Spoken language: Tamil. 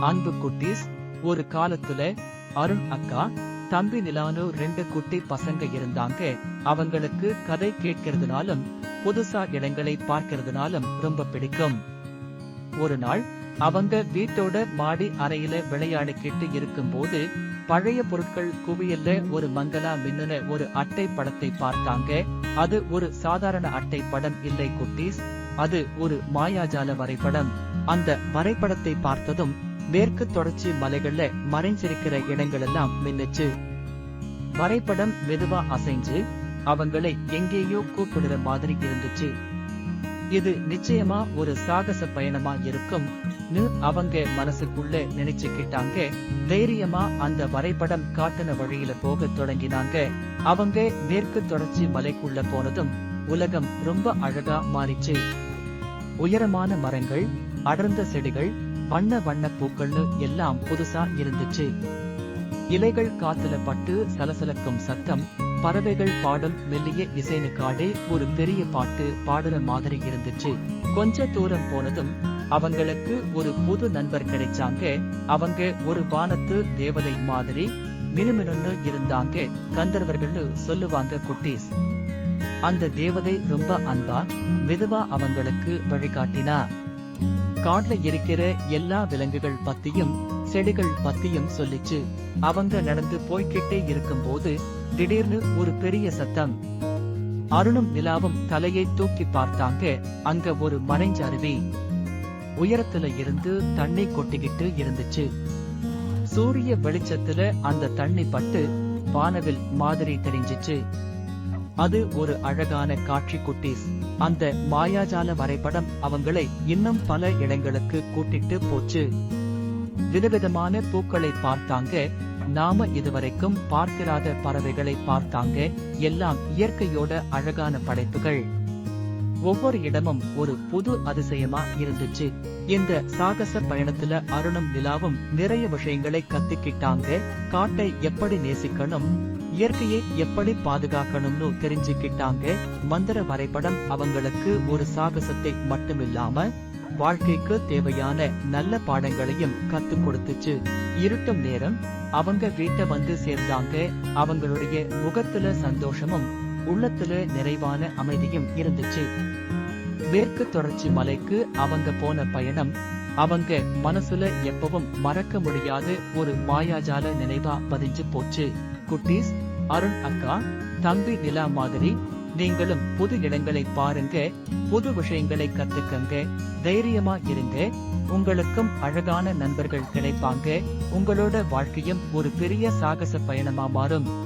அன்பு குட்டீஸ் ஒரு காலத்துல அருண் அக்கா தம்பி நிலானு ரெண்டு குட்டி பசங்க இருந்தாங்க. அவங்களுக்கு கதை கேட்கிறதுனாலும் புதுசா இடங்களை பார்க்கிறதுனாலும் ரொம்ப பிடிக்கும். ஒரு நாள் அவங்க வீட்டோட மாடி அறையில விளையாடிக்கிட்டு இருக்கும்போது பழைய பொருட்கள் குவியல்ல ஒரு மங்களா மின்னுன ஒரு அட்டை படத்தை பார்த்தாங்க. அது ஒரு சாதாரண அட்டை படம் இல்லை குட்டீஸ் அது ஒரு மாயாஜால வரைபடம். அந்த வரைபடத்தை பார்த்ததும் மேற்கு தொடர்ச்சி மலைகள்ல மறைஞ்சிருக்கிற இடங்களெல்லாம் மின்னுச்சு. வரைபடம் மெதுவா அசைஞ்சு அவங்களை எங்கேயோ கூப்பிடுற மாதிரி இருந்துச்சு. இது நிச்சயமா ஒரு சாகச பயணமா இருக்கும் அவங்க மனசுக்குள்ள நினைச்சுக்கிட்டாங்க. தைரியமா அந்த வரைபடம் காட்டின வழியில போக தொடங்கினாங்க. அவங்க மேற்கு தொடர்ச்சி மலைக்குள்ள போனதும் உலகம் ரொம்ப அழகா மாறிச்சு. உயரமான மரங்கள் அடர்ந்த செடிகள் வண்ண வண்ண பூக்கள்னு எல்லாம் புதுசா இருந்துச்சு. இலைகள் காத்துல பட்டு சலசலக்கும் சத்தம் பறவைகள் பாடும் மெல்லிய இசைனு காடே ஒரு பெரிய பாட்டு பாடுற மாதிரி இருந்துச்சு. கொஞ்ச தூரம் போனதும் அவங்களுக்கு ஒரு புது நண்பர் கிடைச்சாங்க. அவங்க ஒரு வானத்து தேவதை மாதிரி மினுமினுன்னு இருந்தாங்க. கந்தர்வர்கள்னு சொல்லுவாங்க குட்டீஸ். அந்த தேவதை ரொம்ப அன்பா மெதுவா அவங்களுக்கு வழிகாட்டினா. காட்ல இருக்கிற எல்லா விலங்குகள் பத்தியும் செடிகள் பத்தியும் சொல்லிச்சு. அவங்க நடந்து போய்கிட்டே இருக்கும்போது திடீர்னு ஒரு பெரிய சத்தம். அருணும் நிலாவும் தலையை தூக்கி பார்த்தாங்க. அங்க ஒரு மறைஞ்சருவி உயரத்துல இருந்து தண்ணி கொட்டிக்கிட்டு இருந்துச்சு. சூரிய வெளிச்சத்துல அந்த தண்ணி பட்டு வானவில் மாதிரி தெரிஞ்சிச்சு. அது ஒரு அழகான காட்சி குட்டீஸ். அந்த மாயாஜால வரைபடம் அவங்களை இன்னும் பல இடங்களுக்கு கூட்டிட்டு போச்சு. விதவிதமான பூக்களை பார்த்தாங்க நாம இதுவரைக்கும் பார்க்கிறாத பறவைகளை பார்த்தாங்க எல்லாம் இயற்கையோட அழகான படைப்புகள். ஒவ்வொரு இடமும் ஒரு புது அதிசயமா இருந்துச்சு. இந்த சாகச பயணத்துல அருணும் நிலாவும் நிறைய விஷயங்களை கத்துக்கிட்டாங்க காட்டை எப்படி நேசிக்கணும் இயற்கையை எப்படி பாதுகாக்கணும்னு தெரிஞ்சுக்கிட்டாங்க. மந்திர வரைபடம் அவங்களுக்கு ஒரு சாகசத்தை மட்டுமில்லாம வாழ்க்கைக்கு தேவையான நல்ல பாடங்களையும் கத்து கொடுத்துச்சு. இருட்டும் நேரம் அவங்க வீட்டை வந்து சேர்ந்தாங்க. அவங்களுடைய முகத்துல சந்தோஷமும் உள்ளத்துல நிறைவான அமைதியும் இருந்துச்சு. மேற்கு தொடர்ச்சி மலைக்கு அவங்க போன பயணம் அவங்க மனசுல எப்பவும் மறக்க முடியாத ஒரு மாயாஜால நினைவா பதிஞ்சு போச்சு. குட்டீஸ் அருண் அக்கா தம்பி நிலா மாதிரி நீங்களும் புது இடங்களை பாருங்க புது விஷயங்களை கத்துக்கங்க தைரியமா இருங்க உங்களுக்கும் அழகான நண்பர்கள் கிடைப்பாங்க உங்களோட வாழ்க்கையும் ஒரு பெரிய சாகச பயணமா மாறும்.